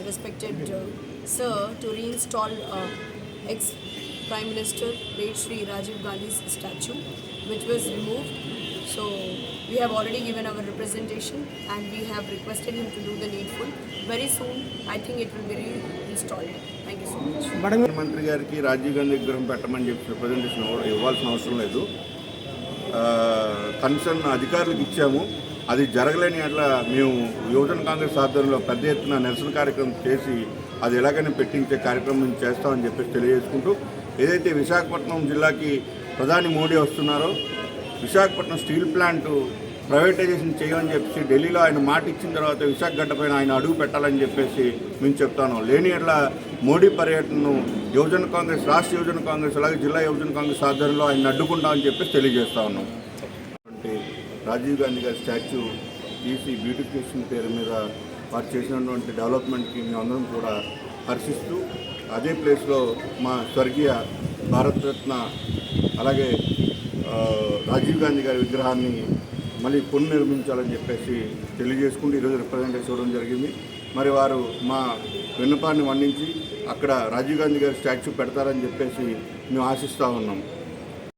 respected uh, sir to reinstall uh, ex Prime Minister late Shri Rajiv Gandhi's statue, which was removed. So we have already given our representation and we have requested him to do the needful. Very soon, I think it will be reinstalled. Thank you so much. మంత్రి గారికి రాజీవ్ గాంధీ విగ్రహం పెట్టమని చెప్పి representation ఇవ్వ- ఇవ్వాల్సిన అవసరం లేదు concern అధికారులకు ఇచ్చాము అది జరగలేని అట్లా మేము యువజన కాంగ్రెస్ ఆధ్వర్యంలో పెద్ద ఎత్తున నిరసన కార్యక్రమం చేసి అది ఎలాగైనా పెట్టించే కార్యక్రమం చేస్తామని చెప్పేసి తెలియజేసుకుంటూ ఏదైతే విశాఖపట్నం జిల్లాకి ప్రధాని మోడీ వస్తున్నారో విశాఖపట్నం స్టీల్ ప్లాంట్ ప్రైవేటైజేషన్ చేయమని చెప్పేసి ఢిల్లీలో ఆయన మాట ఇచ్చిన తర్వాత విశాఖ గడ్డపైన ఆయన అడుగు పెట్టాలని చెప్పేసి మేము చెప్తాను. లేని ఎట్లా మోడీ పర్యటనను యువజన కాంగ్రెస్ రాష్ట్ర యువజన కాంగ్రెస్ అలాగే జిల్లా యువజన కాంగ్రెస్ ఆధ్వర్యంలో ఆయన అడ్డుకుంటామని చెప్పేసి తెలియజేస్తా ఉన్నాం. రాజీవ్ గాంధీ గారి స్టాచ్యూ తీసి బ్యూటిఫికేషన్ పేరు మీద వారు చేసినటువంటి డెవలప్మెంట్కి మేమందరం కూడా హర్షిస్తూ అదే ప్లేస్లో మా స్వర్గీయ భారతరత్న అలాగే రాజీవ్ గాంధీ గారి విగ్రహాన్ని మళ్ళీ పునర్నిర్మించాలని చెప్పేసి తెలియజేసుకుంటూ ఈరోజు రిప్రజెంటేషన్ ఇవ్వడం జరిగింది. మరి వారు మా విన్నపాన్ని మన్నించి అక్కడ రాజీవ్ గాంధీ గారి స్టాచ్యూ పెడతారని చెప్పేసి మేము ఆశిస్తూ ఉన్నాం.